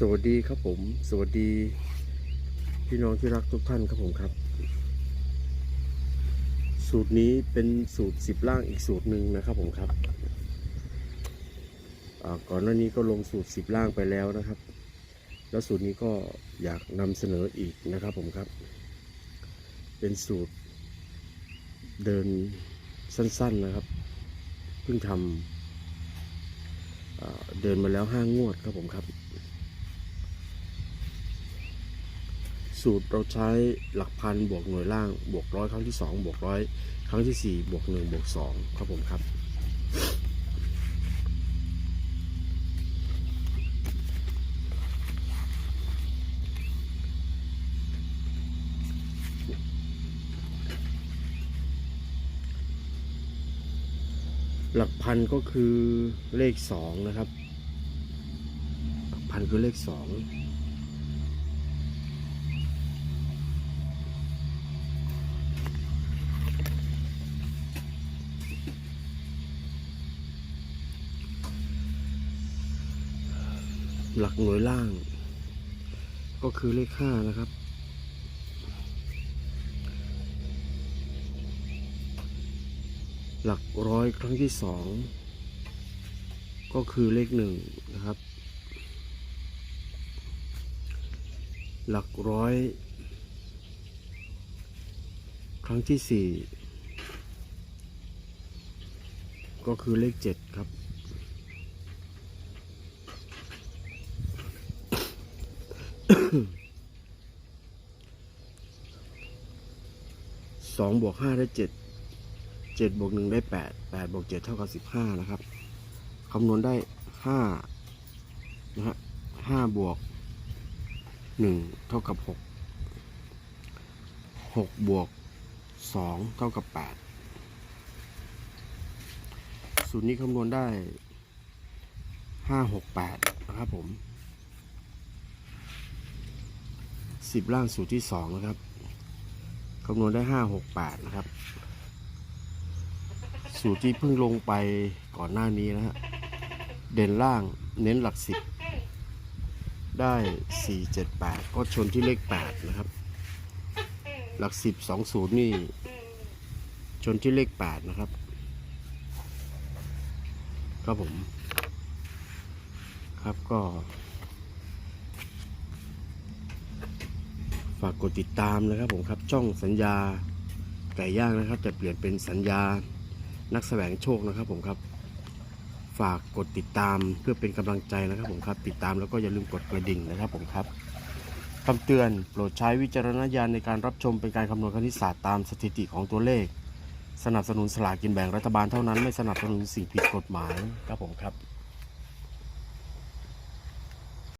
สวัสดีครับผม สวัสดี พี่น้องที่รักทุกท่านครับผมครับ สูตรนี้เป็นสูตรสิบล่างอีกสูตรหนึ่งนะครับผมครับก่อนหน้านี้ก็ลงสูตรสิบล่างไปแล้วนะครับ แล้วสูตรนี้ก็อยากนำเสนออีกนะครับผมครับ เป็นสูตรเดินสั้นๆนะครับ เพิ่งทำเดินมาแล้วห้างวดครับผมครับ สูตรเราใช้หลักพันบวกหน่วยล่างบวกร้อยครั้งที่ 2 บวกร้อยครั้งที่ 4 บวก1บวก2ครับผมครับ หลักพันก็คือเลข 2 นะครับ หลักพันคือเลข 2 หลักหน่วยล่าง ก็คือเลขห้านะครับ หลักร้อยครั้งที่สองก็คือเลขหนึ่งนะครับ หลักร้อย ครั้งที่สี่ก็คือเลขเจ็ดครับ สองบวกห้าได้เจ็ดเจ็ดบวกหนึ่งได้แปดแปดบวกเจ็ดเท่ากับสิบห้านะครับคำนวณได้ห้านะฮะห้าบวกหนึ่งเท่ากับหกหกบวกสองเท่ากับแปดสูตรนี้คำนวณได้ห้าหกแปดนะครับผม สิบล่างสูตรที่สองนะครับคำนวณได้ห้าหกแปดนะครับ สูตรที่เพิ่งลงไปก่อนหน้านี้นะฮะเด่นล่างเน้นหลักสิบได้สี่เจ็ดแปดก็ชนที่เลขแปดนะครับ หลักสิบสองศูนย์นี่ ชนที่เลขแปดนะครับ ครับผม ครับก็ ฝากกดติดตามนะครับผมครับช่องสัญญาไก่ย่างนะครับ จะเปลี่ยนเป็นสัญญานักแสวงโชคนะครับผมครับ ฝากกดติดตามเพื่อเป็นกำลังใจนะครับผมครับติดตามแล้วก็อย่าลืมกดกระดิ่งนะครับผมครับคำเตือนโปรดใช้วิจารณญาณในการรับชมเป็นการคำนวณคณิตศาสตร์ตามสถิติของตัวเลข สนับสนุนสลากกินแบ่งรัฐบาลเท่านั้นไม่สนับสนุนสิ่งผิดกฎหมายครับผมครับ